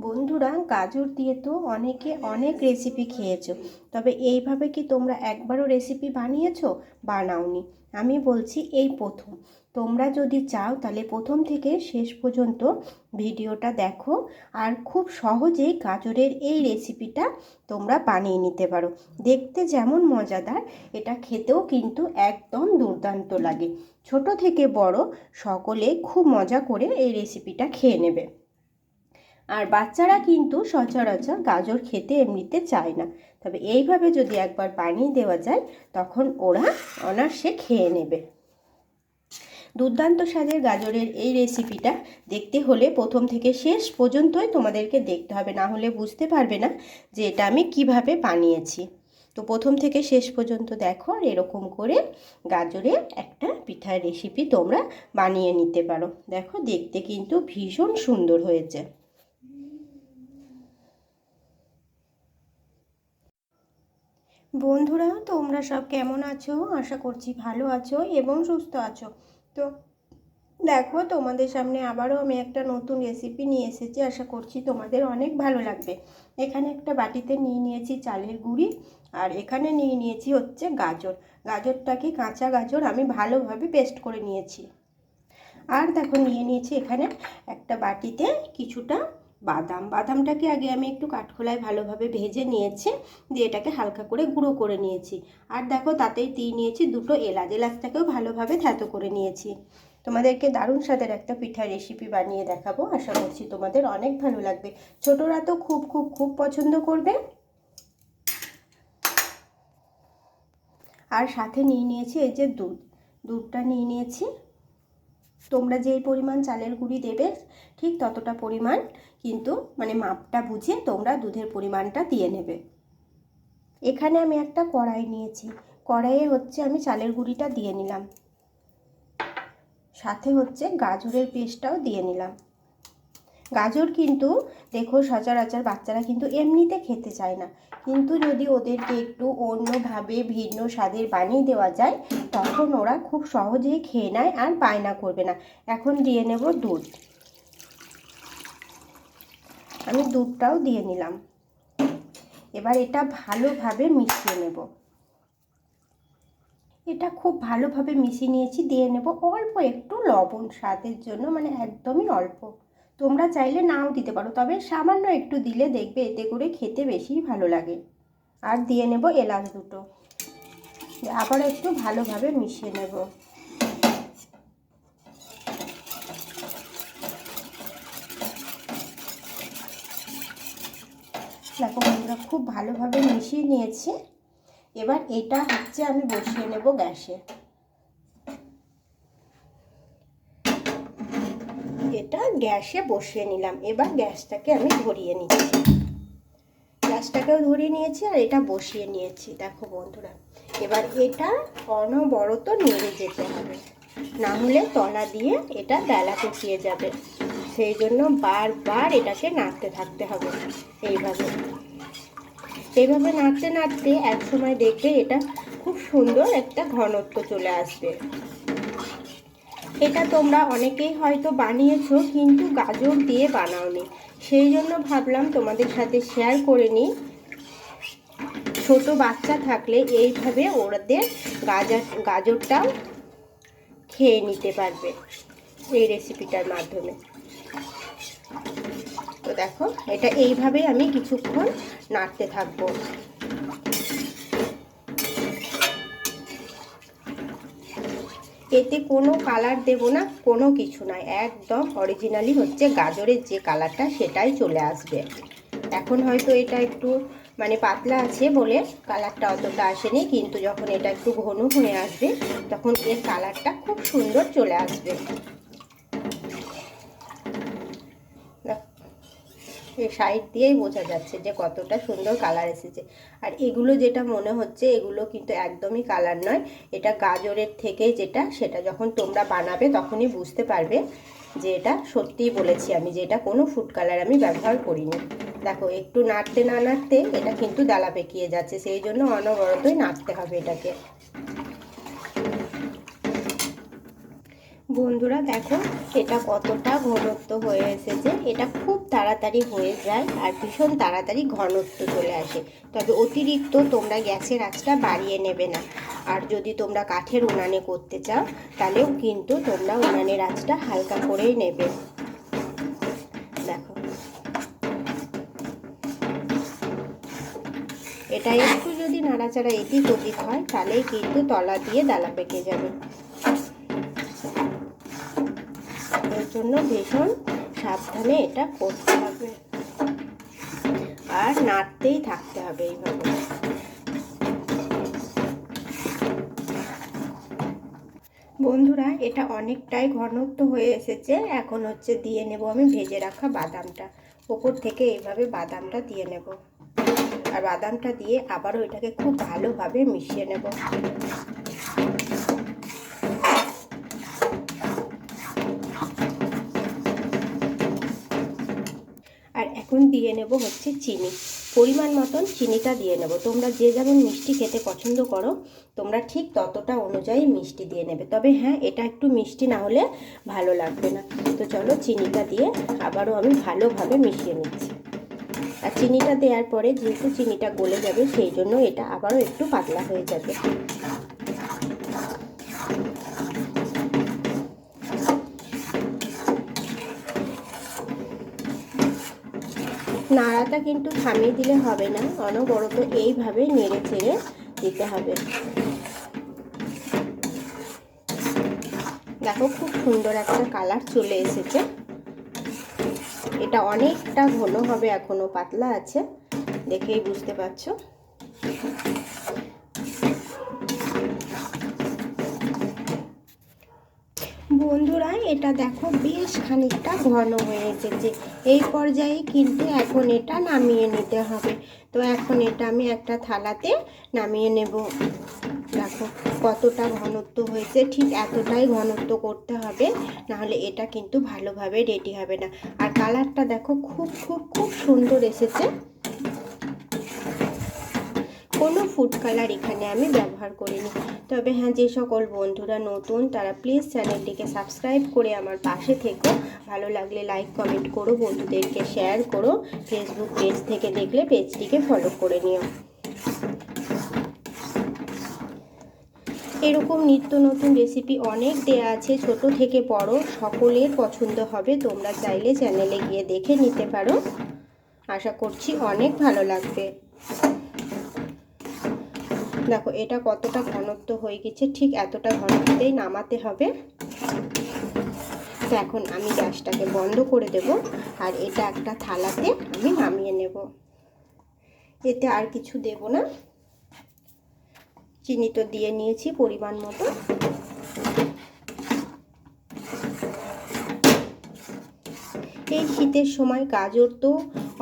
বন্ধুরা, গাজর দিয়ে তো অনেকে অনেক রেসিপি খেয়েছো। তবে এইভাবে কি তোমরা একবারও রেসিপি বানিয়েছো? বানাওনি। আমি বলছি এই প্রথম। তোমরা যদি চাও তাহলে প্রথম থেকে শেষ পর্যন্ত ভিডিওটা দেখো আর খুব সহজেই গাজরের এই রেসিপিটা তোমরা বানিয়ে নিতে পারো। দেখতে যেমন মজাদার, এটা খেতেও কিন্তু একদম দুর্দান্ত লাগে। ছোট থেকে বড় সকলে খুব মজা করে এই রেসিপিটা খেয়ে নেবে। আর বাচ্চারা কিন্তু সচরাচর গাজর খেতে এমনিতে চায় না। তবে এইভাবে যদি একবার বানিয়ে দেওয়া যায়, তখন ওরা অনার্সে খেয়ে নেবে। দুর্দান্ত স্বাদের গাজরের এই রেসিপিটা দেখতে হলে প্রথম থেকে শেষ পর্যন্তই তোমাদেরকে দেখতে হবে, না হলে বুঝতে পারবে না যে এটা আমি কীভাবে বানিয়েছি। তো প্রথম থেকে শেষ পর্যন্ত দেখো, আর এরকম করে গাজরের একটা পিঠার রেসিপি তোমরা বানিয়ে নিতে পারো। দেখো, দেখতে কিন্তু ভীষণ সুন্দর হয়েছে। বন্ধুরা, তোমরা সব কেমন আছো? আশা করছি ভালো আছো এবং সুস্থ আছো। তো দেখো, তোমাদের সামনে আবারও আমি একটা নতুন রেসিপি নিয়ে এসেছি। আশা করছি তোমাদের অনেক ভালো লাগবে। এখানে একটা বাটিতে নিয়ে নিয়েছি চালের গুঁড়ি আর এখানে নিয়ে নিয়েছি হচ্ছে গাজর। গাজরটাকে কাঁচা গাজর আমি ভালোভাবে পেস্ট করে নিয়েছি। আর দেখো, নিয়ে নিয়েছি এখানে একটা বাটিতে কিছুটা বাদাম। বাদামটাকে আগে আমি একটু কাঠখোলায় ভালোভাবে ভেজে নিয়েছি, দিয়ে এটাকে হালকা করে গুঁড়ো করে নিয়েছি। আর দেখো তাতেই দিয়ে নিয়েছি দুটো এলাচ। এলাচটাকেও ভালোভাবে থ্যাতো করে নিয়েছি। তোমাদেরকে দারুণ স্বাদের একটা পিঠা রেসিপি বানিয়ে দেখাবো। আশা করছি তোমাদের অনেক ভালো লাগবে। ছোটরা তো খুব খুব খুব পছন্দ করবে। আর সাথে নিয়ে নিয়েছি এই যে দুধ। দুধটা নিয়ে নিয়েছি। তোমরা যেই পরিমাণ চালের গুঁড়ি দেবে, ঠিক ততটা পরিমাণ কিন্তু মানে মাপটা বুঝে তোমরা দুধের পরিমাণটা দিয়ে নেবে। এখানে আমি একটা কড়াই নিয়েছি। কড়াইয়ে হচ্ছে আমি চালের গুঁড়িটা দিয়ে নিলাম। সাথে হচ্ছে গাজরের পেস্টটাও দিয়ে নিলাম। গাজর কিন্তু, দেখো সচরাচর বাচ্চারা কিন্তু এমনিতে খেতে চায় না। কিন্তু যদি ওদেরকে একটু অন্যভাবে ভিন্ন স্বাদের বানিয়ে দেওয়া যায়, তখন ওরা খুব সহজেই খেয়ে নেয় আর বায়না করবে না। এখন দিয়ে নেব দুধ। আমি দুধটাও দিয়ে নিলাম। এবার এটা ভালোভাবে মিশিয়ে নেব। এটা খুব ভালোভাবে মিশিয়ে নিয়েছি, দিয়ে নেব অল্প একটু লবণ স্বাদের জন্য মানে একদমই অল্প। তোমরা চাইলে নাও দিতে পারো, তবে সামান্য একটু দিলে দেখবে এতে করে খেতে বেশি ভালো লাগে। আর দিয়ে নেব এলাচ দুটো। আবার একটু ভালোভাবে মিশিয়ে নেব। দেখো বন্ধুরা, খুব ভালোভাবে মিশিয়ে নিয়েছি। এবার এটা হচ্ছে আমি বসিয়ে নেব গ্যাসে। এটা গ্যাসে বসিয়ে নিলাম। এবার গ্যাসটাকে আমি ধরিয়ে নিচ্ছি। গ্যাসটাকেও ধরিয়ে নিয়েছি আর এটা বসিয়ে নিয়েছি। দেখো বন্ধুরা, এবার এটা অনবরত নেড়ে যেতে হবে। না হলে তলা দিয়ে এটা বেলা কুচিয়ে যাবে। সেই জন্য বারবার এটাকে নাড়তে থাকতে হবে এইভাবে। এইভাবে নাড়তে নাড়তে এক সময় দেখবে এটা খুব সুন্দর একটা ঘনত্ব চলে আসবে। এটা তোমরা অনেকেই হয়তো বানিয়েছো, কিন্তু গাজর দিয়ে বানাওনি। সেই জন্য ভাবলাম তোমাদের সাথে শেয়ার করে নিই। ছোট বাচ্চা থাকলে এইভাবে ওদের গাজর গাজরটাও খেয়ে নিতে পারবে এই রেসিপিটার মাধ্যমে। তো দেখো, এটা এইভাবে আমি কিছুক্ষণ নাড়তে থাকব। এতে কোনো কালার দেব না, কোনো কিছু না একদম অরিজিনালি হচ্ছে গাজরের যে কালারটা সেটাই চলে আসবে। এখন হয়তো এটা একটু মানে পাতলা আছে বলে কালারটা অতটা আসেনি, কিন্তু যখন এটা একটু ঘন হয়ে আসবে, তখন এর কালারটা খুব সুন্দর চলে আসবে। এই সাইড দিয়েই বোঝা যাচ্ছে যে কতটা সুন্দর কালার এসেছে। আর এগুলো যেটা মনে হচ্ছে, এগুলো কিন্তু একদমই কালার নয়। এটা গাজরের থেকে যেটা, সেটা যখন তোমরা বানাবে তখনই বুঝতে পারবে যে এটা সত্যিই বলেছি আমি যে এটা কোনো ফুড কালার আমি ব্যবহার করিনি। দেখো, একটু নাড়তে না নাড়তে এটা কিন্তু দালা পেকিয়ে যাচ্ছে, সেই জন্য অনবরতই নাড়তে হবে এটাকে। বন্ধুরা, দেখো এটা কতটা ঘনত্ব হয়ে এসেছে। এটা খুব তাড়াতাড়ি হয়ে যায় আর ভীষণ তাড়াতাড়ি ঘনত্ব চলে আসে। তবে অতিরিক্ত তোমরা গ্যাসের আঁচটা বাড়িয়ে নেবে না। আর যদি তোমরা কাঠের উনানে করতে চাও, তাহলেও কিন্তু তোমরা উনানের আঁচটা হালকা করেই নেবে। দেখো। এটা একটু যদি নাড়াচাড়া এদিক ওদিক হয়, তাহলেই কিন্তু তলা দিয়ে দালা পেকে যাবে। এর জন্য ভীষণ সাবধানে এটা করতে হবে। আর নাড়তেই থাকতে হবে এইভাবে। বন্ধুরা, এটা অনেকটাই ঘনত্ব হয়ে এসেছে। এখন হচ্ছে দিয়ে নেব আমি ভেজে রাখা বাদামটা। ওপর থেকে এইভাবে বাদামটা দিয়ে নেব। আর বাদামটা দিয়ে আবারও এটাকে খুব ভালোভাবে মিশিয়ে নেব আর এখন দিয়ে নেব হচ্ছে চিনি। পরিমাণ মতন চিনিটা দিয়ে নেব। তোমরা যে যেমন মিষ্টি খেতে পছন্দ করো, তোমরা ঠিক ততটা অনুযায়ী মিষ্টি দিয়ে নেবে। তবে হ্যাঁ এটা একটু মিষ্টি না হলে ভালো লাগবে না। তো চলো চিনিটা দিয়ে আবারও আমি ভালোভাবে মিশিয়ে নিচ্ছি। আর চিনিটা দেওয়ার পরে যেহেতু চিনিটা গলে যাবে, সেই জন্য এটা আবারও একটু পাতলা হয়ে যাবে। নাড়াটা কিন্তু থামিয়ে দিলে হবে না, অনবরত এইভাবে নেড়ে চেড়ে দিতে হবে। দেখো খুব সুন্দর একটা কালার চলে এসেছে। এটা অনেকটা ঘন হবে, এখনও পাতলা আছে, দেখেই বুঝতে পারছ। বন্ধুরা, এটা দেখো বেশ খানিকটা ঘন হয়ে এসেছে। এই পর্যায়ে কিন্তু এখন এটা নামিয়ে নিতে হবে। তো এখন এটা আমি একটা থালাতে নামিয়ে নেব। দেখো কতটা ঘনত্ব হয়েছে, ঠিক এতটাই ঘনত্ব করতে হবে, নাহলে এটা কিন্তু ভালোভাবে রেডি হবে না। আর কালারটা দেখো খুব খুব খুব সুন্দর এসেছে। কোনো ফুড কালার এখানে আমি ব্যবহার করিনি। তবে হ্যাঁ যে সকল বন্ধুরা নতুন, তারা প্লিজ চ্যানেলটিকে সাবস্ক্রাইব করে আমার পাশে থেকো। ভালো লাগলে লাইক কমেন্ট করো, বন্ধুদেরকে শেয়ার করো। ফেসবুক পেজ থেকে দেখলে পেজটিকে ফলো করে নিও। এরকম নিত্য নতুন রেসিপি অনেক দেয়া আছে, ছোট থেকে বড়, সকলের পছন্দ হবে। তোমরা চাইলে চ্যানেলে গিয়ে দেখে নিতে পারো। আশা করছি অনেক ভালো লাগবে। দেখো, এটা কতটা ঘনত্ব হয়ে গেছে, ঠিক এতটা ঘনত্বেই নামাতে হবে। তো এখন আমি গ্যাসটাকে বন্ধ করে দেব, আর এটা একটা থালাতে আমি নামিয়ে নেব। এতে আর কিছু দেব না। চিনি তো দিয়ে নিয়েছি পরিমাণ মতো। এই শীতের সময় গাজর তো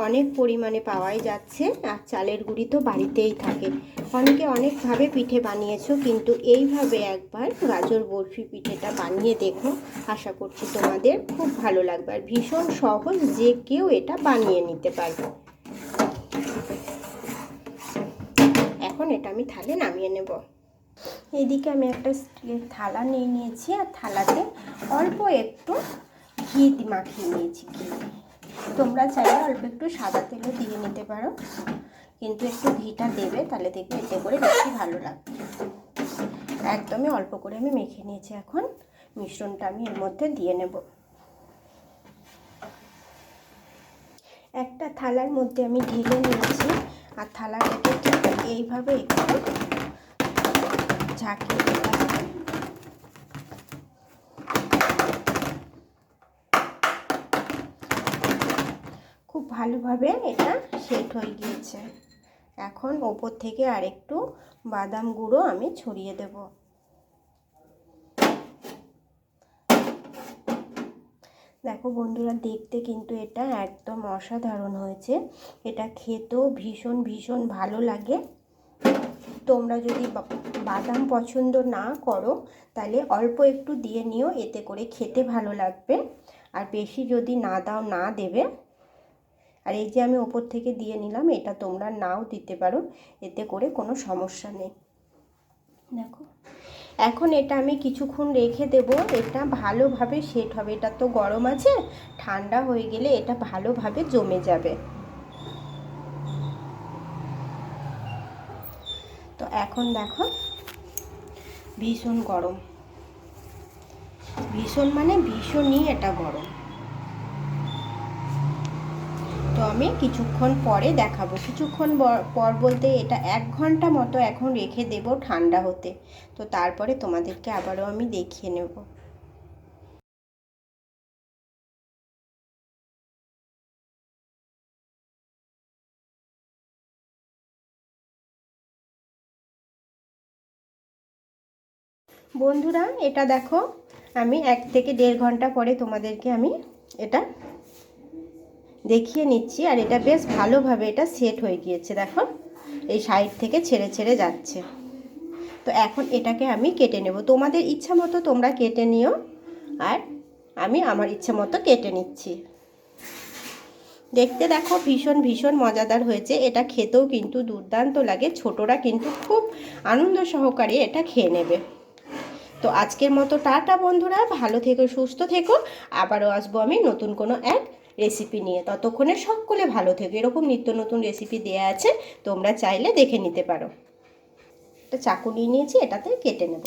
অনেক পরিমাণে পাওয়াই যাচ্ছে, আর চালের গুঁড়ি তো বাড়িতেই থাকে। অনেকে অনেকভাবে পিঠে বানিয়েছো, কিন্তু এইভাবে একবার গাজর বরফি পিঠেটা বানিয়ে দেখো। আশা করছি তোমাদের খুব ভালো লাগবে আর ভীষণ সহজ যে কেউ এটা বানিয়ে নিতে পারবে। এখন এটা আমি থালে নামিয়ে নেব। এদিকে আমি একটা স্টিলের থালা নিয়ে নিয়েছি আর থালাতে অল্প একটু ঘি মাখিয়ে নিয়েছি। ঘি। তোমরা চাইলে অল্প একটু সাদা তেলও দিয়ে নিতে পারো। কিন্তু একটু ঘিটা দেবে, তাহলে দেখবে এতে করে বেশি ভালো লাগবে। একদমই অল্প করে আমি মেখে নিয়েছি এখন। মিশ্রণটা আমি এর মধ্যে দিয়ে নেব। একটা থালার মধ্যে আমি ঢেলে নিয়েছি, আর থালাটাকে ঠিক এইভাবে একটু ঝাঁকিয়ে দিতে হবে খুব ভালোভাবে এটা সেট হয়ে গিয়েছে। এখন ওপর থেকে আরেকটু বাদাম গুঁড়ো আমি ছড়িয়ে দেব। দেখো বন্ধুরা, দেখতে কিন্তু এটা একদম অসাধারণ হয়েছে। এটা খেতেও ভীষণ ভীষণ ভালো লাগে। তোমরা যদি বাদাম পছন্দ না করো, তাহলে অল্প একটু দিয়ে নিও, এতে করে খেতে ভালো লাগবে। আর বেশি যদি না দাও, না দেবে আর এই যে আমি ওপর থেকে দিয়ে নিলাম, এটা তোমরা নাও দিতে পারো, এতে করে কোনো সমস্যা নেই। দেখো, এখন এটা আমি কিছুক্ষণ রেখে দেব, এটা ভালোভাবে সেট হবে। এটা তো গরম আছে, ঠান্ডা হয়ে গেলে এটা ভালোভাবে জমে যাবে। তো এখন দেখো, ভীষণ গরম। ভীষণ মানে ভীষণই এটা গরম তো আমি কিছুক্ষণ পরে দেখাবো। কিছুক্ষণ পর বলতে এটা এক ঘণ্টা মতো এখন রেখে দেব ঠান্ডা হতে। তো তারপরে তোমাদেরকে আবারও আমি দেখিয়ে নেব। বন্ধুরা, এটা দেখো, আমি এক থেকে দেড় ঘণ্টা পরে তোমাদেরকে আমি এটা দেখিয়ে নিচ্ছি আর এটা বেশ ভালোভাবে এটা সেট হয়ে গিয়েছে, দেখো। এই সাইড থেকে ছেড়ে ছেড়ে যাচ্ছে। তো এখন এটাকে আমি কেটে নেব। তোমাদের ইচ্ছা মতো তোমরা কেটে নিও আর আমি আমার ইচ্ছা মতো কেটে নিচ্ছি। দেখতে দেখো, ভীষণ ভীষণ মজাদার হয়েছে। এটা খেতেও কিন্তু দুর্দান্ত লাগে। ছোটরা কিন্তু খুব আনন্দ সহকারে এটা খেয়ে নেবে। তো আজকের মতো টাটা বন্ধুরা। ভালো থেকো, সুস্থ থেকো। আবারও আসব আমি নতুন কোনো এক রেসিপি নিয়ে। ততক্ষণে সকলে ভালো থেকো। এরকম নিত্য নতুন রেসিপি দেওয়া আছে, তোমরা চাইলে দেখে নিতে পারো। একটা চাকু নিয়ে নিয়েছি, এটাতে কেটে নেব